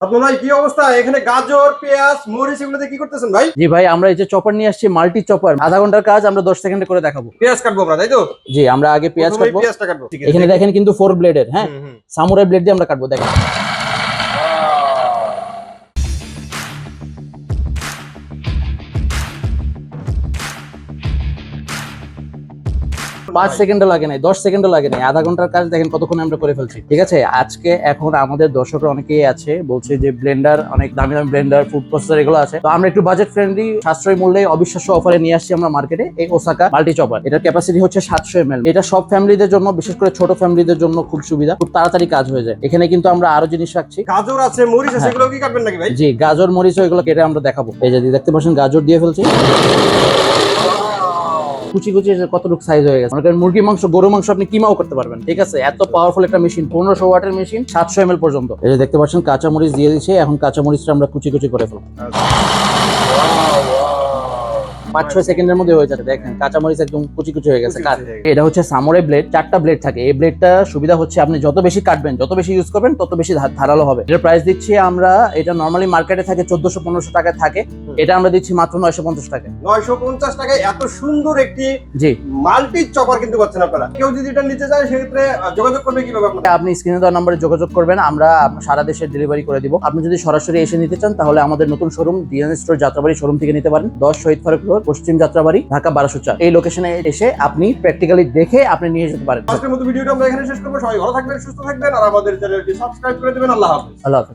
আপনার কি অবস্থা? এখানে গাজর পেঁয়াজ মরিচ এগুলোতে কি করতেছেন ভাই? জি ভাই আমরা এই যে চপার নিয়ে আসছি মাল্টি চপার। আধা ঘণ্টার কাজ আমরা দশ সেকেন্ডে করে দেখাবো। পেঁয়াজ কাটবো আমরা তাই তো? জি আমরা আগে পেঁয়াজ কাটবো। এখানে দেখেন। কিন্তু ফোর ব্লেডের হ্যাঁ। সামুরাই ব্লেড দিয়ে আমরা কাটবো দেখেন। পাঁচ সেকেন্ডও লাগে নাই দশ সেকেন্ডও লাগে নাই। আধা ঘণ্টার কাজ দেখেন কতক্ষণ আমরা করে ফেলছি। ঠিক আছে? আজকে এখন আমাদের দর্শকরা অনেকেই আছে বলছে যে ব্লেন্ডার অনেক দামি দামি ব্লেন্ডার ফুড প্রসেসর এগুলো আছে। তো আমরা একটু বাজেট ফ্রেন্ডলি সাশ্রয়ী মূল্যে অবিশ্বাস্য অফারে নিয়ে আসছি আমরা মার্কেটে এই ওসাকা মাল্টি চপার এটার ক্যাপাসিটি হচ্ছে সাতশো এম এটা সব ফ্যামিলিদের জন্য বিশেষ করে ছোট ফ্যামিলিদের জন্য খুব সুবিধা খুব তাড়াতাড়ি কাজ হয়ে যায়। এখানে কিন্তু আমরা আরও জিনিস রাখছি। গাজর আছে মরিচ আছে। এগুলো কি কাটবেন নাকি ভাই? জি গাজর মরিচ এগুলো কেটে আমরা দেখাবো। এই যে দেখতে পাচ্ছেন গাজর দিয়ে ফেলছি। কুচি কুচি কতটুকু সাইজ হয়ে গেছে। মনে মুরগি মাংস গরু মাংস আপনি কিমাও করতে পারবেন। ঠিক আছে? এত পাওয়ারফুল একটা মেশিন পনেরোশো ওয়াটের মেশিন সাতশো এম পর্যন্ত। এটা যে দেখতে পাচ্ছেন কাঁচামরিচ দিয়ে দিচ্ছে এখন কাঁচামরিচটা আমরা কুচি কুচি করে ফেলব। পাঁচ ছয় সেকেন্ডের মধ্যে হয়ে যাবে দেখেন কাঁচা মরিচ একদম কুচি কুচি হয়ে গেছে। কাট। এটা হচ্ছে সামরে ব্লেড চারটা ব্লেড থাকে। এই ব্লেডটা সুবিধা হচ্ছে আপনি যত বেশি কাটবেন যত বেশি ইউজ করবেন তত বেশি ধারালো হবে। এটার প্রাইস দিচ্ছি আমরা এটা নর্মালি মার্কেটে থাকে চোদ্দশো পনেরোশো টাকায় থাকে। এটা আমরা দিচ্ছি মাত্র নয়শো পঞ্চাশ টাকায়। নয়শো পঞ্চাশ টাকায় এত সুন্দর একটি জি। মাল্টি চপার কিন্তু পাচ্ছেন আপনারা। কেউ যদি এটা নিতে চায় সেক্ষেত্রে যোগাযোগ করবে কীভাবে আপনি স্ক্রিনে দেওয়া নম্বরে যোগাযোগ করবেন আমরা সারা দেশে ডেলিভারি করে দিব। আপনি যদি সরাসরি এসে নিতে চান তাহলে আমাদের নতুন showroom DN store Jatrabari showroom থেকে নিতে পারেন। দশ শহীদ ফারুক রোড পশ্চিম যাত্রাবাড়ি ঢাকা বারোশো চার। এই লোকেশনে এসে আপনি প্র্যাকটিক্যালি দেখে আপনি নিয়ে যেতে পারেন। আজকের মতো ভিডিওটা আমরা এখানে শেষ করব। সবাই ভালো থাকবেন সুস্থ থাকবেন আর আমাদের চ্যানেলটি সাবস্ক্রাইব করে দেবেন। আল্লাহ হাফেজ। আল্লাহ হাফেজ।